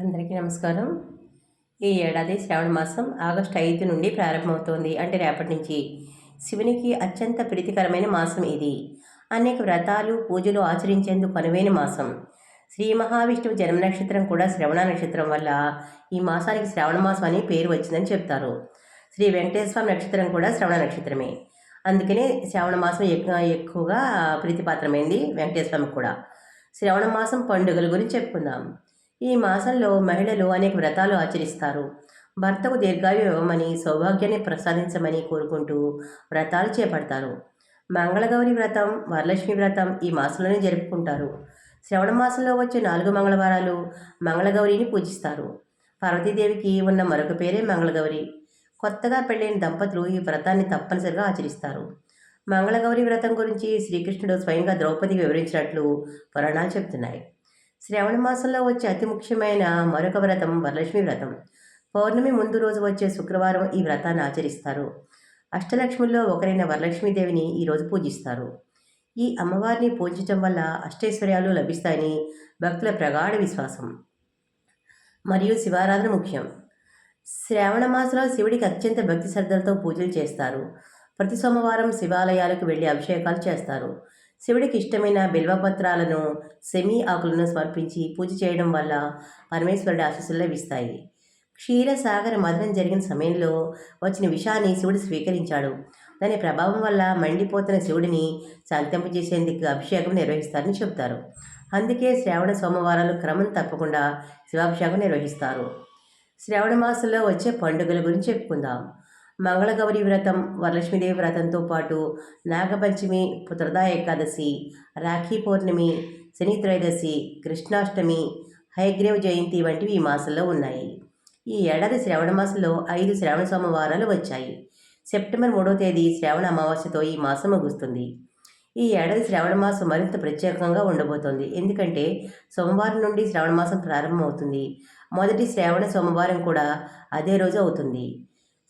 అందరికీ నమస్కారం. ఈ ఏడాది శ్రావణ మాసం ఆగస్టు ఐదు నుండి ప్రారంభమవుతోంది. అంటే రేపటి నుంచి శివునికి అత్యంత ప్రీతికరమైన మాసం ఇది. అనేక వ్రతాలు పూజలు ఆచరించేందుకు అనువైన మాసం. శ్రీ మహావిష్ణువు జన్మ నక్షత్రం కూడా శ్రవణ నక్షత్రం వల్ల ఈ మాసానికి శ్రావణ మాసం అని పేరు వచ్చిందని చెప్తారు. శ్రీ వెంకటేశ్వర నక్షత్రం కూడా శ్రవణ నక్షత్రమే. అందుకనే శ్రావణ మాసం ఎక్కువ ఎక్కువగా ప్రీతిపాత్రమైంది వెంకటేశ్వరం కూడా. శ్రావణ మాసం పండుగల గురించి చెప్పుకుందాం. ఈ మాసంలో మహిళలు అనేక వ్రతాలు ఆచరిస్తారు. భర్తకు దీర్ఘాయు ఇవ్వమని సౌభాగ్యాన్ని ప్రసాదించమని కోరుకుంటూ వ్రతాలు చేపడతారు. మంగళగౌరి వ్రతం వరలక్ష్మి వ్రతం ఈ మాసంలోనే జరుపుకుంటారు. శ్రవణ మాసంలో వచ్చే నాలుగు మంగళవారాలు మంగళగౌరిని పూజిస్తారు. పార్వతీదేవికి ఉన్న మరొక పేరే మంగళగౌరి. కొత్తగా పెళ్ళైన దంపతులు ఈ వ్రతాన్ని తప్పనిసరిగా ఆచరిస్తారు. మంగళగౌరి వ్రతం గురించి శ్రీకృష్ణుడు స్వయంగా ద్రౌపదికి వివరించినట్లు పురాణాలు చెబుతున్నాయి శ్రావణ మాసంలో వచ్చే అతి ముఖ్యమైన మరొక వ్రతం వరలక్ష్మి వ్రతం. పౌర్ణమి ముందు రోజు వచ్చే శుక్రవారం ఈ వ్రతాన్ని ఆచరిస్తారు. అష్టలక్ష్ముల్లో ఒకరైన వరలక్ష్మీదేవిని ఈరోజు పూజిస్తారు. ఈ అమ్మవారిని పూజించడం వల్ల అష్టైశ్వర్యాలు లభిస్తాయని భక్తుల ప్రగాఢ విశ్వాసం. మరియు శివారాధన ముఖ్యం. శ్రావణ మాసంలో శివుడికి అత్యంత భక్తి శ్రద్ధలతో పూజలు చేస్తారు. ప్రతి సోమవారం శివాలయాలకు వెళ్ళి అభిషేకాలు చేస్తారు. శివుడికి ఇష్టమైన బిల్వపత్రాలను సెమీ ఆకులను సమర్పించి పూజ చేయడం వల్ల పరమేశ్వరుడి ఆశీస్సులు లభిస్తాయి. క్షీరసాగర మదనం జరిగిన సమయంలో వచ్చిన విషాన్ని శివుడు స్వీకరించాడు. దాని ప్రభావం వల్ల మండిపోతున్న శివుడిని శాంతింపజేసేందుకు అభిషేకం నిర్వహిస్తారని చెబుతారు. అందుకే శ్రావణ సోమవారాలు క్రమం తప్పకుండా శివాభిషేకం నిర్వహిస్తారు. శ్రావణ మాసంలో వచ్చే పండుగల గురించి చెప్పుకుందాం. మంగళగౌరి వ్రతం వరలక్ష్మీదేవి వ్రతంతో పాటు నాగపంచమి పుత్రదా ఏకాదశి రాఖీ పౌర్ణమి శని త్రయోదశి కృష్ణాష్టమి హైగ్రేవ్ జయంతి వంటివి ఈ మాసంలో ఉన్నాయి. ఈ ఏడాది శ్రావణ మాసంలో ఐదు శ్రావణ సోమవారాలు వచ్చాయి. సెప్టెంబర్ మూడవ తేదీ శ్రావణ అమావాస్యతో ఈ మాసం ముగుస్తుంది. ఈ ఏడాది శ్రావణ మాసం మరింత ప్రత్యేకంగా ఉండబోతోంది. ఎందుకంటే సోమవారం నుండి శ్రావణ మాసం ప్రారంభమవుతుంది. మొదటి శ్రావణ సోమవారం కూడా అదే రోజు అవుతుంది.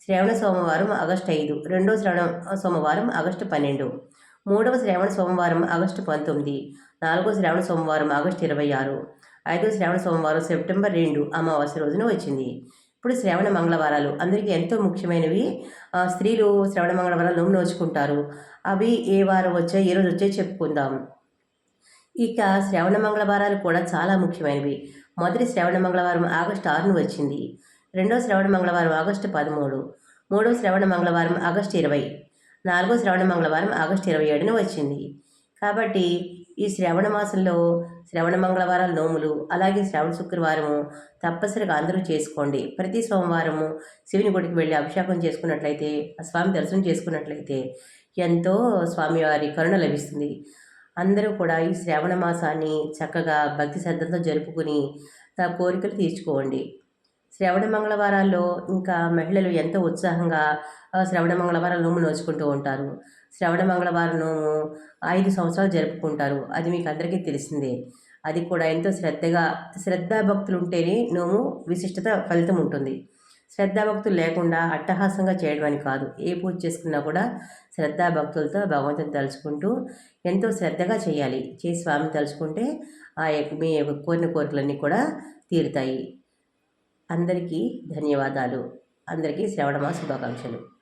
శ్రావణ సోమవారం ఆగస్టు ఐదు. రెండో శ్రావణ సోమవారం ఆగస్టు పన్నెండు. మూడవ శ్రావణ సోమవారం ఆగస్టు పంతొమ్మిది. నాలుగో శ్రావణ సోమవారం ఆగస్టు ఇరవై ఆరు. ఐదో శ్రావణ సోమవారం సెప్టెంబర్ రెండు అమావాస్య రోజున వచ్చింది. ఇప్పుడు శ్రావణ మంగళవారాలు. అందరికీ ఎంతో ముఖ్యమైనవి. స్త్రీలు శ్రవణ మంగళవారాలు నోము నోచుకుంటారు. అవి ఏ వారం వచ్చాయి? ఏ రోజు వచ్చాయి చెప్పుకుందాం. ఇక శ్రావణ మంగళవారాలు కూడా చాలా ముఖ్యమైనవి. మొదటి శ్రావణ మంగళవారం ఆగస్టు ఆరును వచ్చింది. రెండో శ్రవణ మంగళవారం ఆగస్టు పదమూడు. మూడో శ్రవణ మంగళవారం ఆగస్టు ఇరవై. నాలుగో శ్రవణ మంగళవారం ఆగస్టు ఇరవై ఏడున వచ్చింది. కాబట్టి ఈ శ్రవణ మాసంలో శ్రవణ మంగళవారాల నోములు అలాగే శ్రవణ శుక్రవారము తప్పనిసరిగా అందరూ చేసుకోండి. ప్రతి సోమవారము శివుని గుడికి వెళ్ళి అభిషేకం చేసుకున్నట్లయితే ఆ స్వామి దర్శనం చేసుకున్నట్లయితే ఎంతో స్వామివారి కరుణ లభిస్తుంది. అందరూ కూడా ఈ శ్రావణ మాసాన్ని చక్కగా భక్తి శ్రద్ధతో జరుపుకుని తన కోరికలు తీర్చుకోండి. శ్రవణ మంగళవారాల్లో ఇంకా మహిళలు ఎంతో ఉత్సాహంగా శ్రవణ మంగళవారం నోము నోచుకుంటూ ఉంటారు. శ్రవణ మంగళవారం నోము ఐదు సంవత్సరాలు జరుపుకుంటారు. అది మీకు అందరికీ తెలిసిందే. అది కూడా ఎంతో శ్రద్ధగా శ్రద్ధాభక్తులు ఉంటేనే నోము విశిష్టత ఫలితం ఉంటుంది. శ్రద్ధాభక్తులు లేకుండా అట్టహాసంగా చేయడం అని కాదు. ఏ పూజ చేసుకున్నా కూడా శ్రద్ధాభక్తులతో భగవంతుని తలుచుకుంటూ ఎంతో శ్రద్ధగా చేయాలి. చేసి స్వామిని తలుచుకుంటే ఆ యొక్క మీ యొక్క కోరిన కోరికలన్నీ కూడా తీరుతాయి. అందరికీ ధన్యవాదాలు. అందరికీ శ్రవణమా శుభాకాంక్షలు.